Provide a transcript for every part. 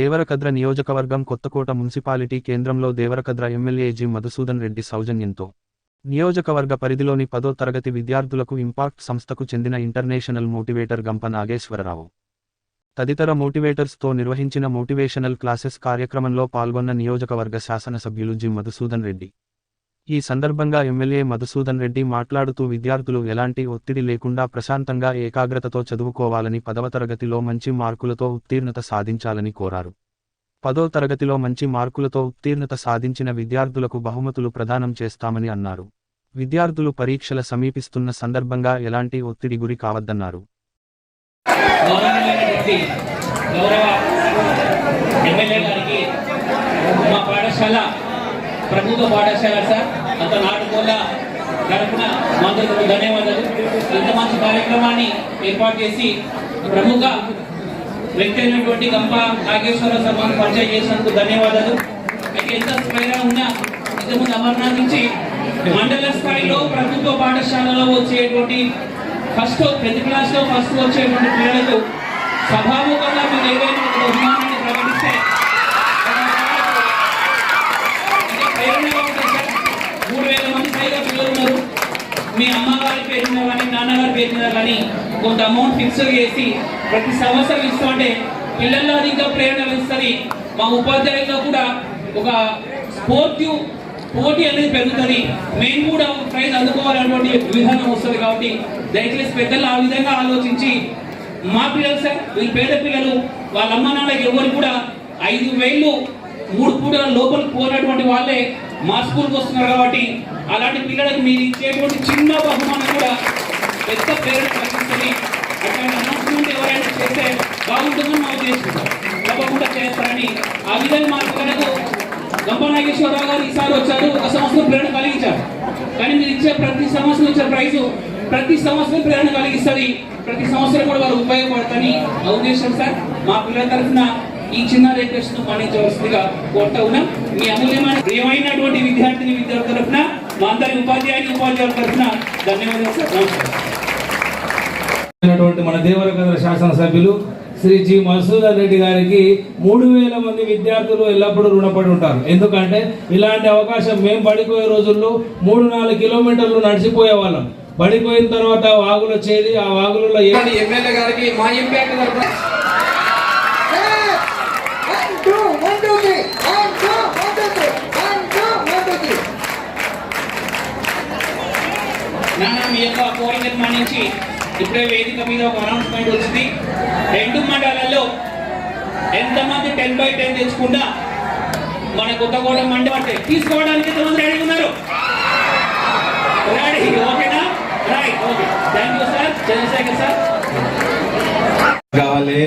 దేవరకద్ర నియోజకవర్గం కొత్తకోట మున్సిపాలిటీ కేంద్రంలో Devarakadra MLA G. Madhusudan Reddy సౌజన్యంతో. నియోజకవర్గ పరిధిలోని పదో తరగతి విద్యార్థులకు ఇంపాక్ట్ సంస్థకు చెందిన ఇంటర్నేషనల్ మోటివేటర్ గంప నాగేశ్వరరావు. తదితర మోటివేటర్స్తో నిర్వహించిన మోటివేషనల్ క్లాసెస్ కార్యక్రమంలో పాల్గొన్న నియోజకవర్గ శాసనసభ్యులు జి. మధుసూదన్ రెడ్డి. ఈ సందర్భంగా ఎమ్మెల్యే మధుసూదన్ రెడ్డి మాట్లాడుతూ విద్యార్థులు ఎలాంటి ఒత్తిడి లేకుండా ప్రశాంతంగా ఏకాగ్రతతో చదువుకోవాలని పదవ తరగతిలో మంచి మార్కులతో ఉత్తీర్ణత సాధించాలని కోరారు. పదో తరగతిలో మంచి మార్కులతో ఉత్తీర్ణత సాధించిన విద్యార్థులకు బహుమతులు ప్రదానం చేస్తామని అన్నారు. విద్యార్థులు పరీక్షల సమీపిస్తున్న సందర్భంగా ఎలాంటి ఒత్తిడి గురి కావద్దన్నారు. ప్రభుత్వ పాఠశాల సార్ అంత నాటుకోళ్ళ తరఫున మంత్రులకు ధన్యవాదాలు. ఇంత మంచి కార్యక్రమాన్ని ఏర్పాటు చేసి ప్రముఖ వ్యక్తి అయినటువంటి గంప నాగేశ్వర సభను పరిచయం చేసినందుకు ధన్యవాదాలు. మీకు ఎంత స్పైరా ఉన్నా ఇంతకుముందు అమర్నాథ్ నుంచి మండల స్థాయిలో ప్రభుత్వ పాఠశాలలో వచ్చేటువంటి ఫస్ట్ టెన్త్ క్లాస్లో ఫస్ట్ వచ్చేటువంటి పిల్లలకు సభాముఖంగా మీరు ఏదైనా ఒక బహుమానాన్ని ప్రకటిస్తే అంటే ప్రేరణగా ఉంటుంది సార్. మూడు వేల మంది పైగా పిల్లలు ఉన్నారు మీ అమ్మగారి పేరు మీద కానీ నాన్నగారి పేరు మీద కానీ కొంత అమౌంట్ ఫిక్స్డ్ చేసి ప్రతి సంవత్సరం ఇస్తుంటే పిల్లల్లో ఇంకా ప్రేరణ ఇస్తుంది మా ఉపాధ్యాయుల్లో కూడా ఒక స్పోర్టివ్ పోటీ అనేది పెరుగుతుంది. మేము కూడా ప్రైజ్ అందుకోవాలనేటువంటి విధానం వస్తుంది కాబట్టి దయచేసి పెద్దలు ఆ విధంగా ఆలోచించి మా పిల్లలు సార్ వీళ్ళు పేద పిల్లలు వాళ్ళ అమ్మ నాన్నకి ఎవరు కూడా ఐదు వేలు మూడు పూటల లోపలికి పోయినటువంటి వాళ్ళే మా స్కూల్కి వస్తున్నారు కాబట్టి అలాంటి పిల్లలకు మీరు ఇచ్చేటువంటి చిన్న బహుమానం కూడా పెద్ద ప్రేరణ కలిగిస్తుంది అట్లాంటి అనౌన్స్మెంట్ ఎవరైనా చేస్తే బాగుంటుందని మా ఉద్దేశం. తప్పకుండా చేస్తారని ఆ విధంగా మా పిల్లలకు గంప గారు ఈసారి వచ్చారు. ఒక సంవత్సరం ప్రేరణ కలిగించారు. కానీ మీరు ఇచ్చే ప్రతి సంవత్సరం ఇచ్చే ప్రైజ్ ప్రతి సంవత్సరం ప్రేరణ కలిగిస్తుంది. ప్రతి సంవత్సరం కూడా వారు ఉపయోగపడతాని ఆ ఉద్దేశం సార్. మా పిల్లల తరఫున ఈ చిన్న రిక్వెస్ట్ను పాటించవలసిందిగా కోరుతా ఉన్నాం. మీ అమూల్యమైన ప్రియమైనటువంటి విద్యార్థిని విద్యార్థుల తరఫున మా అందరి ఉపాధ్యాయుని ఉపాధ్యాయుల తరఫున ధన్యవాదాలు సార్. నమస్కారం. అయినటువంటి మన దేవరకద్ర శాసనసభ్యులు శ్రీ జి మధుసూదన్ రెడ్డి గారికి మూడు వేల మంది విద్యార్థులు ఎల్లప్పుడూ రుణపడి ఉంటారు. ఎందుకంటే ఇలాంటి అవకాశం మేము పడిపోయే రోజుల్లో మూడు నాలుగు కిలోమీటర్లు నడిచిపోయే వాళ్ళం. పడిపోయిన తర్వాత వాగులు వచ్చేది ఆ వాగులలో ఎమ్మెల్యే గారికి మా ఎంపీ తరఫున One, మీ యొక్క కోరికను మన్నించి ఇప్పుడే వేదిక మీద ఒక అనౌన్స్మెంట్ వచ్చింది. రెండు మండలాల్లో ఎంతమంది టెన్ బై టెన్ తెచ్చుకున్నా మన కొత్తగూడెం మండలం అంటే తీసుకోవడానికి ఎంతమంది రెడీ ఉన్నారు? రెడీ ఓకేనా right okay thank you sir Chandrashekar sir కావాలి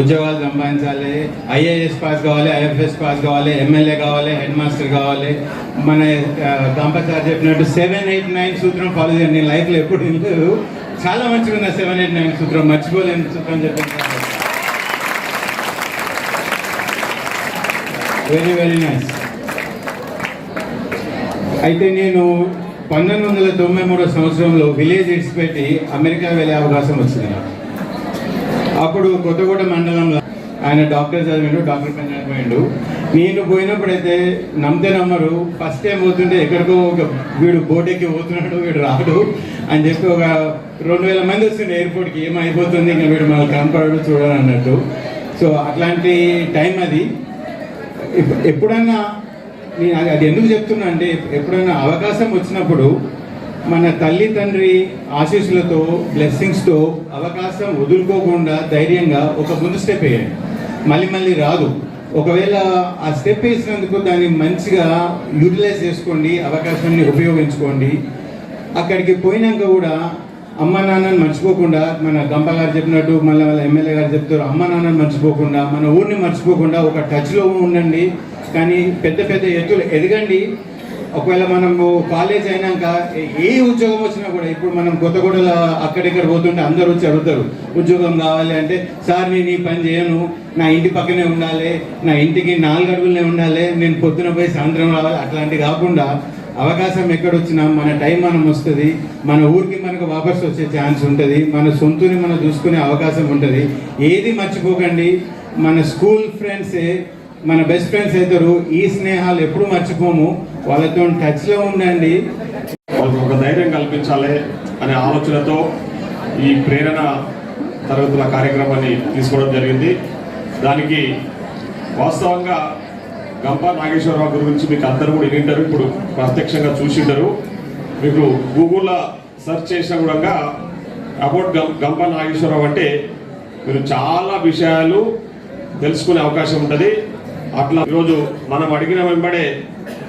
ఉద్యోగాలు సంపాదించాలి ఐఏఎస్ పాస్ కావాలి ఐఎఫ్ఎస్ పాస్ కావాలి ఎమ్మెల్యే కావాలి హెడ్ మాస్టర్ కావాలి. మన కంపల్సరీ చెప్పినట్టు సెవెన్ ఎయిట్ నైన్ సూత్రం ఫాలో చేయండి. లైఫ్లో ఎప్పుడు వినలేదు చాలా మంచిగా ఉంది సెవెన్ ఎయిట్ నైన్ సూత్రం మర్చిపోలేని సూత్రం చెప్పాను వెరీ వెరీ నైస్ అయితే నేను పంతొమ్మిది వందల తొంభై మూడో సంవత్సరంలో విలేజ్ ఇడిచిపెట్టి అమెరికా వెళ్ళే అవకాశం వచ్చింది అప్పుడు కొత్తగూడ మండలంలో ఆయన డాక్టర్ చదివిండు డాక్టర్ పని చదివిండు నేను పోయినప్పుడైతే నమ్మితే నమ్మరు ఫస్ట్ టైం పోతుంటే ఎక్కడికో ఒక వీడు బోటెక్కి పోతున్నాడు వీడు రాడు అని చెప్పి ఒక రెండు వేల మంది వస్తుంది ఎయిర్పోర్ట్కి ఏమైపోతుంది ఇంకా వీడు మనకు కనపడడు చూడాలి అన్నట్టు. సో అట్లాంటి టైం అది. ఎప్పుడన్నా నేను అది అది ఎందుకు చెప్తున్నా అంటే ఎప్పుడైనా అవకాశం వచ్చినప్పుడు మన తల్లి తండ్రి ఆశీస్సులతో బ్లెస్సింగ్స్తో అవకాశం వదులుకోకుండా ధైర్యంగా ఒక ముందు స్టెప్ వేయండి. మళ్ళీ మళ్ళీ రాదు. ఒకవేళ ఆ స్టెప్ వేసినందుకు దాన్ని మంచిగా యూటిలైజ్ చేసుకోండి అవకాశాన్ని ఉపయోగించుకోండి. అక్కడికి పోయినాక కూడా అమ్మ నాన్నని మర్చిపోకుండా మన గంప గారు చెప్పినట్టు మళ్ళీ వాళ్ళ ఎమ్మెల్యే గారు చెప్తారు అమ్మ నాన్నని మర్చిపోకుండా మన ఊరిని మర్చిపోకుండా ఒక టచ్లో ఉండండి. కానీ పెద్ద పెద్ద ఎత్తులు ఎదగండి. ఒకవేళ మనము కాలేజ్ అయినాక ఏ ఉద్యోగం వచ్చినా కూడా ఇప్పుడు మనం కొత్తగూడలో అక్కడిక్కడ పోతుంటే అందరూ వచ్చి అడుగుతారు ఉద్యోగం కావాలి అంటే సార్ నేను ఈ పని చేయను. నా ఇంటి పక్కనే ఉండాలి. నా ఇంటికి నాలుగు అడుగులనే ఉండాలి. నేను పొద్దున పోయి సాయంత్రం రావాలి. అట్లాంటివి కాకుండా అవకాశం ఎక్కడొచ్చినా మన టైం మనం వస్తుంది మన ఊరికి మనకు వాపస్ వచ్చే ఛాన్స్ ఉంటుంది మన సొంతని మనం చూసుకునే అవకాశం ఉంటుంది. ఏది మర్చిపోకండి మన స్కూల్ ఫ్రెండ్సే మన బెస్ట్ ఫ్రెండ్స్ అవుతారు ఈ స్నేహాలు ఎప్పుడు మర్చిపోము. వాళ్ళతో టచ్లో ఉండండి. వాళ్ళకి ఒక ధైర్యం కల్పించాలి అనే ఆలోచనతో ఈ ప్రేరణ తరగతుల కార్యక్రమాన్ని తీసుకోవడం జరిగింది. దానికి వాస్తవంగా గంప నాగేశ్వరరావు గురించి మీకు అందరూ కూడా వింటారు ఇప్పుడు ప్రత్యక్షంగా చూసింటారు. మీకు గూగుల్లో సెర్చ్ చేసిన కూడా అబౌట్ గం గంప నాగేశ్వరరావు అంటే మీరు చాలా విషయాలు తెలుసుకునే అవకాశం ఉంటుంది. అట్లా ఈరోజు మనం అడిగిన వెంబడే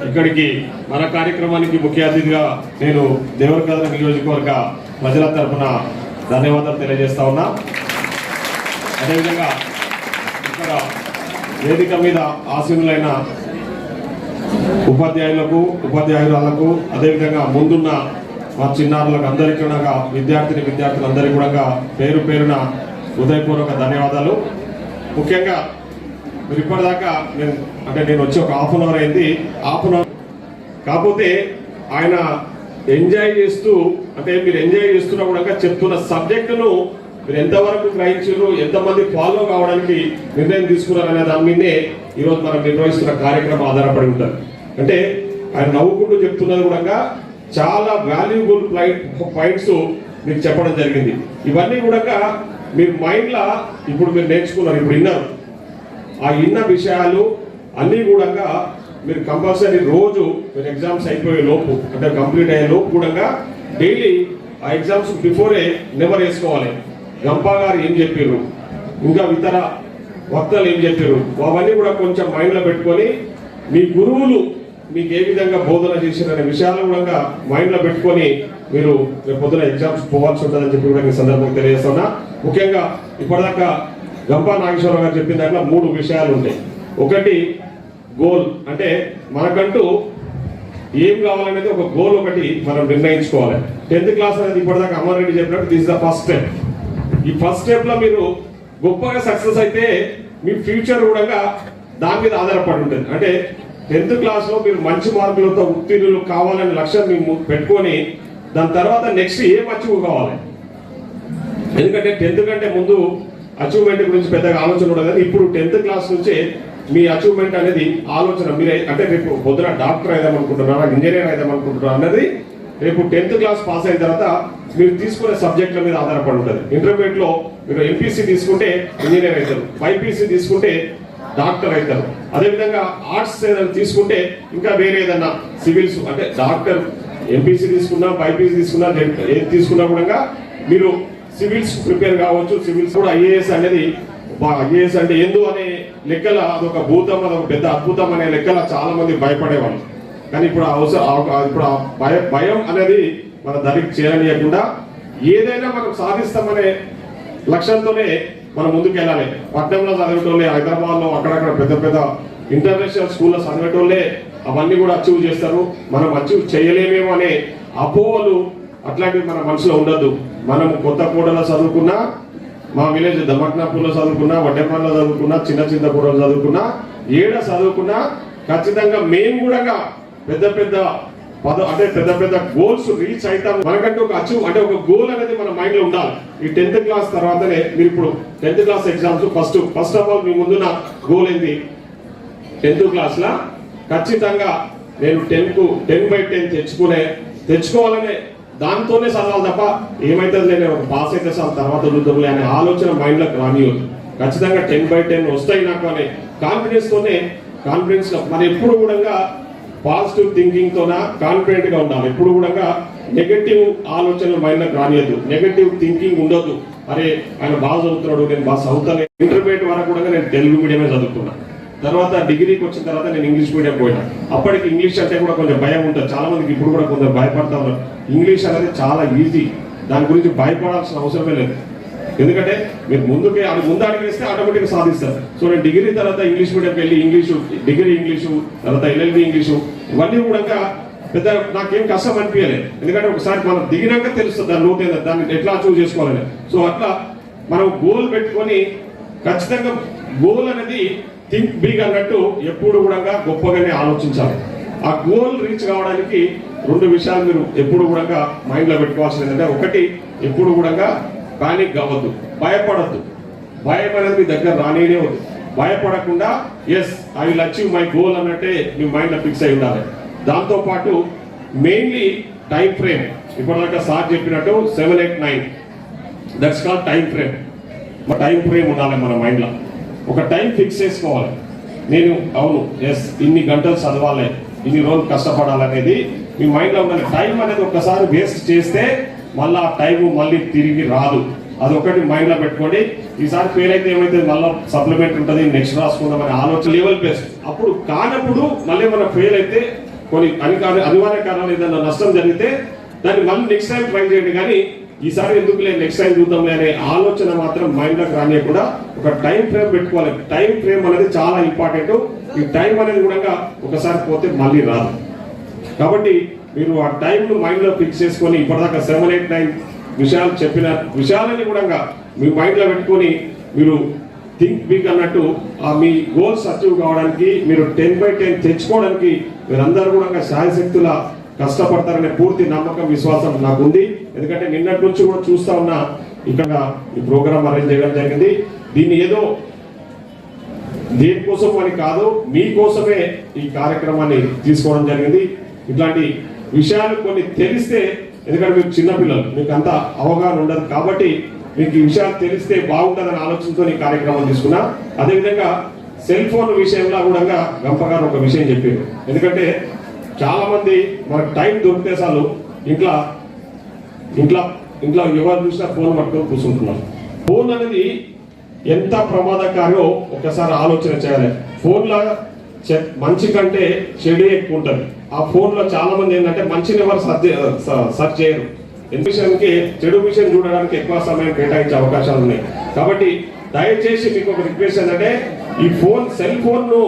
ఇక్కడికి మన కార్యక్రమానికి ముఖ్య అతిథిగా నేను దేవరకథ నియోజకవర్గ ప్రజల తరఫున ధన్యవాదాలు తెలియజేస్తా ఉన్నా. అదేవిధంగా ఇక్కడ వేదిక మీద ఆసీనులైన ఉపాధ్యాయులకు ఉపాధ్యాయురాలకు అదేవిధంగా ముందున్న మా చిన్నారులకు అందరికీ కూడా విద్యార్థిని విద్యార్థులందరికీ కూడా పేరు పేరున హృదయపూర్వక ధన్యవాదాలు. ముఖ్యంగా మీరు ఇప్పటిదాకా నేను అంటే నేను వచ్చి ఒక హాఫ్ అన్ అవర్ అయింది. హాఫ్ అన్ అవర్ కాకపోతే ఆయన ఎంజాయ్ చేస్తూ అంటే మీరు ఎంజాయ్ చేస్తున్నా కూడా చెప్తున్న సబ్జెక్టును మీరు ఎంతవరకు గ్రహించారు ఎంతమంది ఫాలో కావడానికి నిర్ణయం తీసుకున్నారనే దాని మీదే ఈరోజు మనం నిర్వహిస్తున్న కార్యక్రమం ఆధారపడి ఉంటుంది. అంటే ఆయన నవ్వుకుంటూ చెప్తున్నది కూడా చాలా వాల్యుబుల్ పాయింట్స్ మీకు చెప్పడం జరిగింది. ఇవన్నీ కూడా మీరు మైండ్లో ఇప్పుడు మీరు నేర్చుకున్నారు ఇప్పుడు విన్నారు. ఆ ఇన్న విషయాలు అన్నీ కూడా మీరు కంపల్సరీ రోజు మీరు ఎగ్జామ్స్ అయిపోయే లోపు అంటే కంప్లీట్ అయ్యే లోపు కూడా డైలీ ఆ ఎగ్జామ్స్ బిఫోరే నెవర్ వేసుకోవాలి. గంపా గారు ఏం చెప్పారు ఇంకా ఇతర వక్తలు ఏం చెప్పారు అవన్నీ కూడా కొంచెం మైండ్లో పెట్టుకొని మీ గురువులు మీకు ఏ విధంగా బోధన చేశారనే విషయాలు కూడా మైండ్లో పెట్టుకొని మీరు రేపు పొద్దున ఎగ్జామ్స్ పోవాల్సి ఉంటుందని చెప్పి కూడా ఈ సందర్భంగా తెలియజేస్తున్నా. ముఖ్యంగా ఇప్పటిదాకా గంపా నాగేశ్వరరావు గారు చెప్పిన దాంట్లో మూడు విషయాలు ఉంటాయి ఒకటి గోల్. అంటే మనకంటూ ఏం కావాలనేది ఒక గోల్ ఒకటి మనం నిర్ణయించుకోవాలి. టెన్త్ క్లాస్ అనేది ఇప్పటిదాకా అమ్మారెడ్డి చెప్పినట్టు దిస్ ద ఫస్ట్ స్టెప్ ఈ ఫస్ట్ స్టెప్లో మీరు గొప్పగా సక్సెస్ అయితే మీ ఫ్యూచర్ కూడా దాని మీద ఆధారపడి ఉంటుంది. అంటే టెన్త్ క్లాస్లో మీరు మంచి మార్కులతో ఉత్తీర్ణులు కావాలనే లక్ష్యం మేము పెట్టుకొని దాని తర్వాత నెక్స్ట్ ఏం అచీవ్ కావాలి? ఎందుకంటే టెన్త్ కంటే ముందు అచీవ్మెంట్ గురించి పెద్దగా ఆలోచన ఉండదు కానీ ఇప్పుడు టెన్త్ క్లాస్ నుంచే మీ అచీవ్మెంట్ అనేది ఆలోచన మీరే అంటే రేపు పొద్దున డాక్టర్ అయిదాం అనుకుంటున్నారా ఇంజనీర్ అయిదాం అనుకుంటున్నారా అన్నది రేపు టెన్త్ క్లాస్ పాస్ అయిన తర్వాత మీరు తీసుకునే సబ్జెక్టుల మీద ఆధారపడి ఉంటుంది. ఇంటర్మీడియట్లో మీరు ఎంపీసీ తీసుకుంటే ఇంజనీర్ అవుతారు బైపీసీ తీసుకుంటే డాక్టర్ అవుతారు. అదేవిధంగా ఆర్ట్స్ ఏదైనా తీసుకుంటే ఇంకా వేరే ఏదన్నా సివిల్స్ అంటే డాక్టర్ ఎంపీసీ తీసుకున్నా బైపీసీ తీసుకున్నా ఏది తీసుకున్నా కూడా మీరు సివిల్స్ ప్రిపేర్ కావచ్చు. సివిల్స్ కూడా ఐఏఎస్ అనేది ఐఏఎస్ అంటే ఎందు అనే లెక్కల అదొక భూతం అదొక పెద్ద అద్భుతం అనే లెక్కల చాలా మంది భయపడేవాళ్ళు. కానీ ఇప్పుడు అవసరం ఇప్పుడు భయం భయం అనేది మన దానికి చేరనీయకుండా ఏదైనా మనం సాధిస్తామనే లక్ష్యంతోనే మనం ముందుకు వెళ్ళాలి పట్టణంలో చదివేటోళ్ళే హైదరాబాద్లో అక్కడక్కడ పెద్ద పెద్ద ఇంటర్నేషనల్ స్కూల్లో చదివేటోళ్ళే అవన్నీ కూడా అచీవ్ చేస్తారు. మనం అచీవ్ చేయలేమేమో అనే అపోహలు అట్లాంటివి మన మనసులో ఉండద్దు. మనం కొత్త కూడలో చదువుకున్నా మా విలేజ్ దమట్నాపూర్లో చదువుకున్నా వడ్డెపల్లిలో చదువుకున్నా చిన్న చిన్న కూడలు చదువుకున్నా ఏడ చదువుకున్నా ఖచ్చితంగా మేము కూడా పెద్ద పెద్ద పద అంటే పెద్ద పెద్ద గోల్స్ రీచ్ అవుతాం మనకంటే ఒక అచీవ్ అంటే ఒక గోల్ అనేది మన మైండ్లో ఉండాలి. ఈ టెన్త్ క్లాస్ తర్వాతనే మీరు ఇప్పుడు tenth class exams first first of all మీ ముందున్న గోల్ ఏంది టెన్త్ క్లాస్ లా? ఖచ్చితంగా నేను టెన్కు టెన్ బై టెన్ తెచ్చుకునే తెచ్చుకోవాలనే దాంతోనే చదవాలి తప్ప ఏమైతుంది నేను పాస్ అయితే సార్ తర్వాత చూద్దాంలే అనే ఆలోచన మైండ్లోకి ఖచ్చితంగా టెన్ బై టెన్ వస్తాయి నాకు అనే కాన్ఫిడెన్స్ తోనే కాన్ఫిడెన్స్ మరి ఎప్పుడు కూడా పాజిటివ్ థింకింగ్ తోన కాన్ఫిడెంట్గా ఉండాలి ఎప్పుడు కూడా నెగటివ్ ఆలోచనలు మైండ్లోకి రానియద్దు. నెగటివ్ థింకింగ్ ఉండొద్దు. అరే ఆయన బాగా చదువుతున్నాడు నేను బాగా చదువుతాను ఇంటర్మీడియట్ వరకు కూడా నేను తెలుగు మీడియమే చదువుకున్నా తర్వాత డిగ్రీకి వచ్చిన తర్వాత నేను ఇంగ్లీష్ మీడియం పోయినా. అప్పటికి ఇంగ్లీష్ అంటే కూడా కొంచెం భయం ఉంటుంది. చాలా మందికి ఇప్పుడు కూడా కొంచెం భయపడతా ఉన్నారు. ఇంగ్లీష్ అనేది చాలా ఈజీ దాని గురించి భయపడాల్సిన అవసరమే లేదు. ఎందుకంటే మీరు ముందుకే అది ముందు అడిగిస్తే ఆటోమేటిక్గా సాధిస్తారు. సో నేను డిగ్రీ తర్వాత ఇంగ్లీష్ మీడియంకి వెళ్ళి ఇంగ్లీషు డిగ్రీ ఇంగ్లీషు తర్వాత ఎల్ఎల్బి ఇంగ్లీషు ఇవన్నీ కూడా పెద్ద నాకేం కష్టం అనిపించలేదు ఎందుకంటే ఒకసారి మనం దిగినాక తెలుస్తుంది దాని లోటు దాన్ని ఎట్లా అచీవ్ చేసుకోవాలని. సో అట్లా మనం గోల్ పెట్టుకొని ఖచ్చితంగా గోల్ అనేది థింక్ బిగ్ అన్నట్టు ఎప్పుడు కూడా గొప్పగానే ఆలోచించాలి. ఆ గోల్ రీచ్ కావడానికి రెండు విషయాలు మీరు ఎప్పుడు కూడా మైండ్లో పెట్టుకోవాల్సింది ఏంటంటే ఒకటి ఎప్పుడు కూడా కానీ కావద్దు భయపడద్దు. భయం అనేది మీ దగ్గర రానేనే ఉంది. భయపడకుండా yes I will achieve my goal అన్నట్టే మీ మైండ్లో ఫిక్స్ అయి ఉండాలి. దాంతో పాటు మెయిన్లీ టైం ఫ్రేమ్ ఇప్పటిదాకా సార్ చెప్పినట్టు seven eight nine that's call time frame ఒక టైం ఫ్రేమ్ ఉండాలి మన మైండ్లో ఒక టైం ఫిక్స్ చేసుకోవాలి. నేను అవును ఎస్ ఇన్ని గంటలు చదవాలి ఇన్ని రోజులు కష్టపడాలనేది మీ మైండ్లో ఉండాలి. టైం అనేది ఒక్కసారి వేస్ట్ చేస్తే మళ్ళీ ఆ టైం మళ్ళీ తిరిగి రాదు. అది ఒకటి మైండ్లో పెట్టుకోండి ఈసారి ఫెయిల్ అయితే ఏమైతే మళ్ళీ సప్లిమెంట్ ఉంటుంది నెక్స్ట్ రాసుకుందాం అనే ఆలోచన లెవెల్ ప్లేస్. అప్పుడు కానప్పుడు మళ్ళీ మనం ఫెయిల్ అయితే కొన్ని అనికార అనివార్య కారణాలు ఏదైనా నష్టం జరిగితే దాన్ని మళ్ళీ నెక్స్ట్ టైం ట్రై చేయండి. కానీ ఈసారి ఎందుకులే నెక్స్ట్ టైం చూద్దాంలే అనే ఆలోచన మాత్రం మైండ్లోకి రానియకుండా ఒక టైం ఫ్రేమ్ పెట్టుకోవాలి. టైం ఫ్రేమ్ అనేది చాలా ఇంపార్టెంట్ ఈ టైం అనేది కూడా ఒకసారి పోతే మళ్ళీ రాదు. కాబట్టి మీరు ఆ టైంను మైండ్లో ఫిక్స్ చేసుకొని ఇప్పటిదాకా సెవెన్ ఎయిట్ నైన్ విషయాలు చెప్పిన విషయాలని కూడా మీ మైండ్లో పెట్టుకొని మీరు థింక్ బిగ్ అన్నట్టు ఆ మీ గోల్స్ అచీవ్ కావడానికి మీరు టెన్ బై టెన్ తెచ్చుకోవడానికి మీరందరూ కూడా సాయశక్తుల కష్టపడతారనే పూర్తి నమ్మకం విశ్వాసం నాకు ఉంది ఎందుకంటే నిన్నటి నుంచి కూడా చూస్తా ఉన్నా ఇక్కడ ఈ ప్రోగ్రామ్ అరేంజ్ చేయడం జరిగింది. దీన్ని ఏదో దేనికోసం అని కాదు మీకోసమే ఈ కార్యక్రమాన్ని తీసుకోవడం జరిగింది. ఇట్లాంటి విషయాలు కొన్ని తెలిస్తే ఎందుకంటే మీరు చిన్నపిల్లలు మీకు అంత అవగాహన ఉండదు కాబట్టి మీకు ఈ విషయాలు తెలిస్తే బాగుంటుందని ఆలోచనతో ఈ కార్యక్రమం తీసుకున్నా. అదేవిధంగా సెల్ ఫోన్ విషయంలో కూడా గంపగారు ఒక విషయం చెప్పారు. ఎందుకంటే చాలా మంది మనకు టైం దొరికితే చాలు ఇంట్లో ఇంట్లో ఇంట్లో ఎవరు చూసినా ఫోన్ పట్టుకొని కూర్చుంటున్నారు. ఫోన్ అనేది ఎంత ప్రమాదకారో ఒకసారి ఆలోచన చేయాలి. ఫోన్లో మంచి కంటే చెడు ఎక్కువ ఉంటుంది. ఆ ఫోన్లో చాలా మంది ఏంటంటే మంచిని ఎవరు సర్చ్ సర్చ్ చేయరు. ఎంత విషయానికి చెడు విషయం చూడడానికి ఎక్కువ సమయం కేటాయించే అవకాశాలు ఉన్నాయి. కాబట్టి దయచేసి మీకు ఒక రిక్వెస్ట్ ఏంటంటే ఈ ఫోన్ సెల్ ఫోన్ను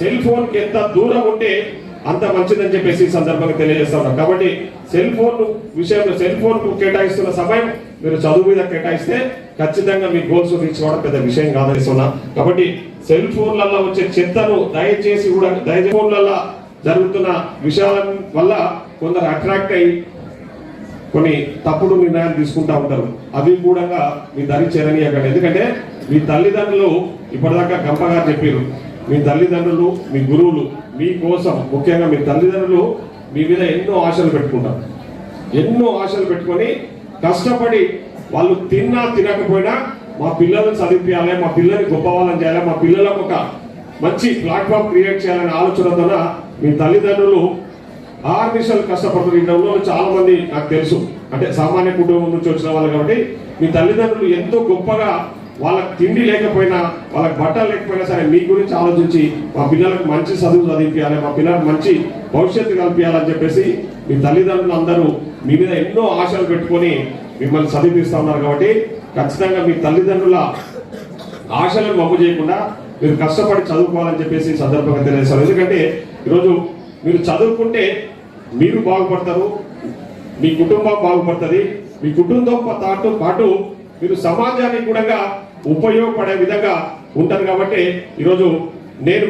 సెల్ ఫోన్కి ఎంత దూరం ఉంటే అంత మంచిదని చెప్పేసి ఈ సందర్భంగా తెలియజేస్తా కాబట్టి సెల్ ఫోన్ విషయంలో సెల్ ఫోన్కు కేటాయిస్తున్న సమయం మీరు చదువు మీద కేటాయిస్తే ఖచ్చితంగా మీ గోల్స్ రీచ్ అవ్వడం పెద్ద విషయం కాదని కాబట్టి సెల్ ఫోన్లలో వచ్చే చెత్తను దయచేసి కూడా దయచేసి ఫోన్లలో జరుగుతున్న విషయాల వల్ల కొందరు అట్రాక్ట్ అయ్యి కొన్ని తప్పుడు నిర్ణయాలు తీసుకుంటా ఉంటారు. అవి కూడా మీ దరి చేరనీయకండి ఎందుకంటే మీ తల్లిదండ్రులు ఇప్పటిదాకా గంప చెప్పారు మీ తల్లిదండ్రులు మీ గురువులు మీ కోసం ముఖ్యంగా మీ తల్లిదండ్రులు మీ మీద ఎన్నో ఆశలు పెట్టుకుంటారు. ఎన్నో ఆశలు పెట్టుకొని కష్టపడి వాళ్ళు తిన్నా తినకపోయినా మా పిల్లల్ని చదివించాలి మా పిల్లల్ని గొప్ప వాళ్ళని చేయాలి మా పిల్లలకు ఒక మంచి ప్లాట్ఫామ్ క్రియేట్ చేయాలనే ఆలోచనతో మీ తల్లిదండ్రులు ఆరు నిమిషాలు కష్టపడుతున్నారు ఈ డబ్బులో చాలా మంది నాకు తెలుసు. అంటే సామాన్య కుటుంబం నుంచి వచ్చిన వాళ్ళు కాబట్టి మీ తల్లిదండ్రులు ఎంతో గొప్పగా వాళ్ళకి తిండి లేకపోయినా వాళ్ళకి బట్టలు లేకపోయినా సరే మీ గురించి ఆలోచించి మా పిల్లలకు మంచి చదువు చదివించాలి మా పిల్లలకు మంచి భవిష్యత్తు కల్పించాలని చెప్పేసి మీ తల్లిదండ్రులు అందరూ మీ మీద ఎన్నో ఆశలు పెట్టుకొని మిమ్మల్ని చదివిపిస్తా ఉన్నారు కాబట్టి ఖచ్చితంగా మీ తల్లిదండ్రుల ఆశలను మమ్ము చేయకుండా మీరు కష్టపడి చదువుకోవాలని చెప్పేసి సందర్భంగా తెలియజేస్తారు ఎందుకంటే ఈరోజు మీరు చదువుకుంటే మీరు బాగుపడతారు మీ కుటుంబం బాగుపడుతుంది మీ కుటుంబంతో పాటు పాటు మీరు సమాజానికి కూడా ఉపయోగపడే విధంగా ఉంటారు కాబట్టి ఈరోజు నేను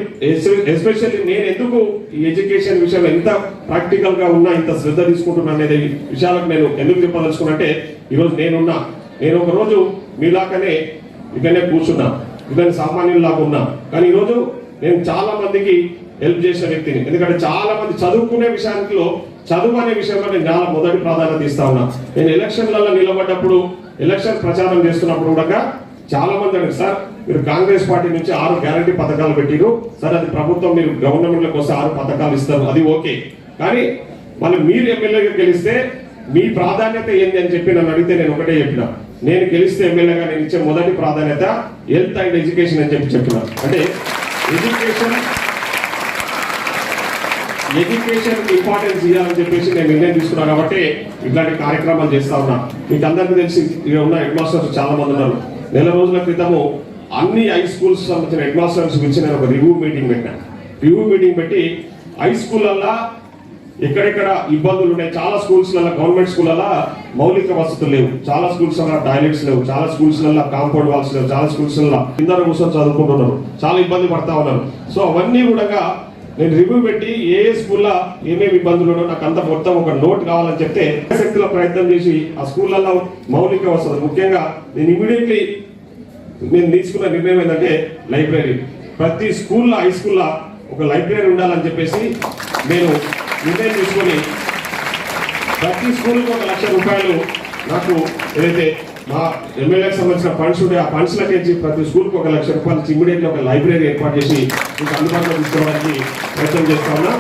ఎస్పెషల్లీ నేను ఎందుకు ఈ ఎడ్యుకేషన్ విషయంలో ఎంత ప్రాక్టికల్గా ఉన్నా ఇంత శ్రద్ధ తీసుకుంటున్నా అనేది విషయాలకు నేను ఎందుకు చెప్పదలుచుకున్నట్టే ఈరోజు నేనున్నా నేను ఒక రోజు మీలాగానే ఇక్కడనే కూర్చున్నా. ఇక్కడ సామాన్యుల్లాగా ఉన్నా. కానీ ఈరోజు నేను చాలా మందికి హెల్ప్ చేసిన వ్యక్తిని. ఎందుకంటే చాలా మంది చదువుకునే విషయానికిలో చదువు అనే విషయంలో నేను చాలా మొదటి ప్రాధాన్యత ఇస్తా ఉన్నా. నేను ఎలక్షన్లలో నిలబడ్డప్పుడు ఎలక్షన్ ప్రచారం చేస్తున్నప్పుడు కూడా చాలా మంది అడిగారు సార్ మీరు కాంగ్రెస్ పార్టీ నుంచి ఆరు గ్యారంటీ పథకాలు పెట్టిరు సార్ అది ప్రభుత్వం మీరు గవర్నమెంట్లోకి వస్తే ఆరు పథకాలు ఇస్తారు. అది ఓకే. కానీ మళ్ళీ మీరు ఎమ్మెల్యేగా గెలిస్తే మీ ప్రాధాన్యత ఏంది? అని చెప్పి నన్ను అడిగితే నేను ఒకటే చెప్పిన. నేను గెలిస్తే ఎమ్మెల్యేగా నేను ఇచ్చే మొదటి ప్రాధాన్యత హెల్త్ అండ్ ఎడ్యుకేషన్ అని చెప్పి చెప్పిన. అంటే ఎడ్యుకేషన్ ఎడ్యుకేషన్ ఇంపార్టెన్స్ ఇవ్వాలని చెప్పేసి నేను నిర్ణయం తీసుకున్నాను కాబట్టి ఇట్లాంటి కార్యక్రమాలు చేస్తా ఉన్నా. మీకు అందరికీ తెలిసి ఇక్కడ ఉన్న హెడ్ మాస్టర్స్ చాలా మంది ఉన్నారు. నెల రోజుల క్రితము అన్ని హై స్కూల్స్ సంబంధించిన హెడ్ మాస్టర్స్ గురించి నేను ఒక రివ్యూ మీటింగ్ పెట్టాను. రివ్యూ మీటింగ్ పెట్టి హై స్కూళ్ళల్లో ఎక్కడెక్కడ ఇబ్బందులు ఉన్నాయి? చాలా స్కూల్స్లలో గవర్నమెంట్ స్కూళ్ళలో మౌలిక వసతులు లేవు. చాలా స్కూల్స్లలో టాయిలెట్స్ లేవు. చాలా స్కూల్స్లలో కాంపౌండ్ వాల్స్ లేవు. చాలా స్కూల్స్లలో కింద కూర్చొని చదువుకుంటున్నారు. చాలా ఇబ్బంది పడతా ఉన్నారు. సో అవన్నీ కూడా నేను రివ్యూ పెట్టి ఏ ఏ స్కూల్లో ఏమేమి ఇబ్బందులు ఉన్నాయో నాకు అంత మొత్తం ఒక నోట్ కావాలని చెప్తే శక్తుల ప్రయత్నం చేసి ఆ స్కూళ్ళల్లో మౌలిక వసతులు. ముఖ్యంగా నేను ఇమీడియట్లీ నేను తీసుకున్న నిర్ణయం ఏంటంటే లైబ్రరీ. ప్రతి స్కూల్లో హై స్కూల్లో ఒక లైబ్రరీ ఉండాలని చెప్పేసి నేను నిర్ణయం తీసుకొని ప్రతి స్కూల్కి ఒక లక్ష రూపాయలు నాకు ఏదైతే మా ఎమ్మెల్యేకి సంబంధించిన ఫండ్స్ ఉంటే ఆ ఫండ్స్ లకేసి ప్రతి స్కూల్కి ఒక లక్ష రూపాయలు ఇమ్మీడియట్లీ ఒక లైబ్రరీ ఏర్పాటు చేసి మీకు అందుబాటులో తీసుకోవడానికి ప్రయత్నం చేస్తా ఉన్నా.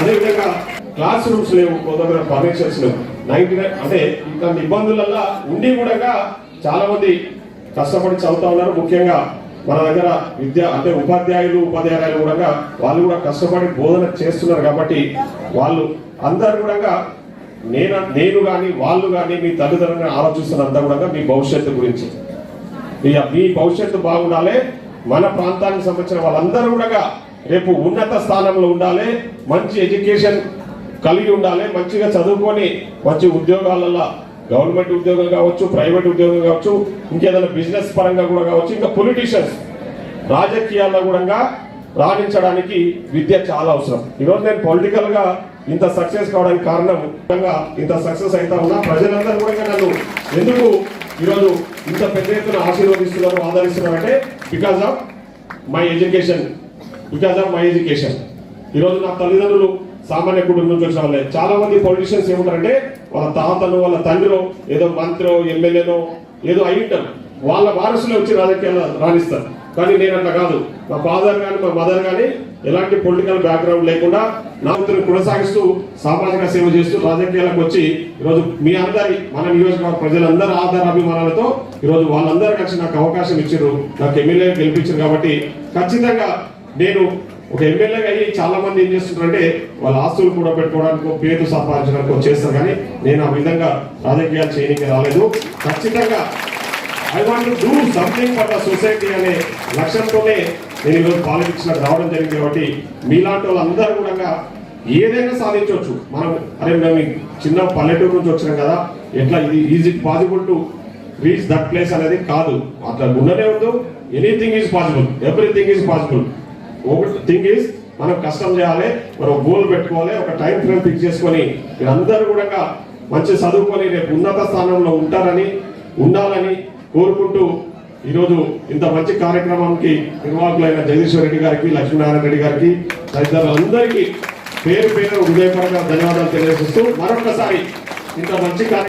అదేవిధంగా క్లాస్ రూమ్స్ లేవు కొంత దగ్గర ఫర్నిచర్స్ లేవు. నైన్టీ అంటే ఇంత ఇబ్బందులల్లో ఉండి కూడా చాలా మంది కష్టపడి చదువుతా ఉన్నారు. ముఖ్యంగా మన దగ్గర విద్య అంటే ఉపాధ్యాయులు ఉపాధ్యాయులు కూడా వాళ్ళు కూడా కష్టపడి బోధన చేస్తున్నారు కాబట్టి వాళ్ళు అందరు కూడా నేను నేను కానీ వాళ్ళు కానీ మీ తల్లిదండ్రులను ఆలోచిస్తున్నంతా కూడా మీ భవిష్యత్తు గురించి. మీ మీ భవిష్యత్తు బాగుండాలి మన ప్రాంతానికి సంబంధించిన వాళ్ళందరూ కూడా రేపు ఉన్నత స్థానంలో ఉండాలి మంచి ఎడ్యుకేషన్ కలిగి ఉండాలి మంచిగా చదువుకొని మంచి ఉద్యోగాలలో గవర్నమెంట్ ఉద్యోగం కావచ్చు ప్రైవేట్ ఉద్యోగం కావచ్చు ఇంకేదైనా బిజినెస్ పరంగా కూడా కావచ్చు ఇంకా పొలిటీషియన్స్ రాజకీయాల్లో కూడా రాణించడానికి విద్య చాలా అవసరం. ఈరోజు నేను పొలిటికల్గా ఇంత సక్సెస్ కావడానికి కారణం ముఖ్యంగా ఇంత సక్సెస్ అయితే ఉన్నా ప్రజలందరూ కూడా నన్ను ఎందుకు ఈరోజు ఇంత పెద్ద ఎత్తున ఆశీర్వదిస్తున్నారు ఆదరిస్తున్నారంటే because of my education because of my education ఈరోజు నా తల్లిదండ్రులు సామాన్య కుటుంబం నుంచి వచ్చిన వాళ్ళే. చాలా మంది పొలిటీషియన్స్ ఏమంటారంటే వాళ్ళ తాతను వాళ్ళ తండ్రిలో ఏదో మంత్రో ఎమ్మెల్యేనో ఏదో అయ్యుంటారు. వాళ్ళ వారసులు వచ్చి రాజకీయాలు రాణిస్తారు. కానీ నేను అట్లా కాదు. మా ఫాదర్ కానీ మా మదర్ కానీ ఎలాంటి పొలిటికల్ బ్యాక్గ్రౌండ్ లేకుండా నా వృత్తిని కొనసాగిస్తూ సామాజిక సేవ చేస్తూ రాజకీయాలకు వచ్చి ఈరోజు మీ అందరి మన నియోజకవర్గ ప్రజలందరి ఆధార అభిమానాలతో ఈరోజు వాళ్ళందరూ కలిసి నాకు అవకాశం ఇచ్చారు. నాకు ఎమ్మెల్యే గెలిపించారు కాబట్టి ఖచ్చితంగా నేను ఒక ఎమ్మెల్యేగా అయ్యి చాలా మంది ఏం చేస్తున్నారంటే వాళ్ళ ఆస్తులు కూడా పెట్టుకోవడానికి పేరు సంపాదించడానికి చేస్తారు కానీ నేను ఆ విధంగా రాజకీయాలు చేయడానికి రాలేదు. ఖచ్చితంగా I want do something for the society అనే లక్ష్యంతోనే నేను ఈరోజు పాలిటిక్స్ రావడం జరిగింది కాబట్టి మీలాంటి వాళ్ళందరూ కూడా ఏదైనా సాధించవచ్చు. మనం అరే మేము చిన్న పల్లెటూరు నుంచి వచ్చినాం కదా ఎట్లా ఇది is it possible to reach that place అనేది కాదు. అట్లా ఉండనే ఉందో anything is possible everything is possible ఒకటి థింగ్ ఈజ్ మనం కష్టం చేయాలి మనం గోల్ పెట్టుకోవాలి ఒక టైం ఫ్రేమ్ ఫిక్స్ చేసుకొని మీరందరూ కూడా మంచి చదువుకొని రేపు ఉన్నత స్థానంలో ఉంటారని ఉండాలని కోరుకుంటూ ఈరోజు ఇంత మంచి కార్యక్రమానికి నిర్వాహకులైన జగదీశ్వర్ రెడ్డి గారికి లక్ష్మీనారాయణ రెడ్డి గారికి తదితరులందరికీ పేరు పేరు హృదయపరంగా ధన్యవాదాలు తెలియజేస్తూ మరొకసారి ఇంత మంచి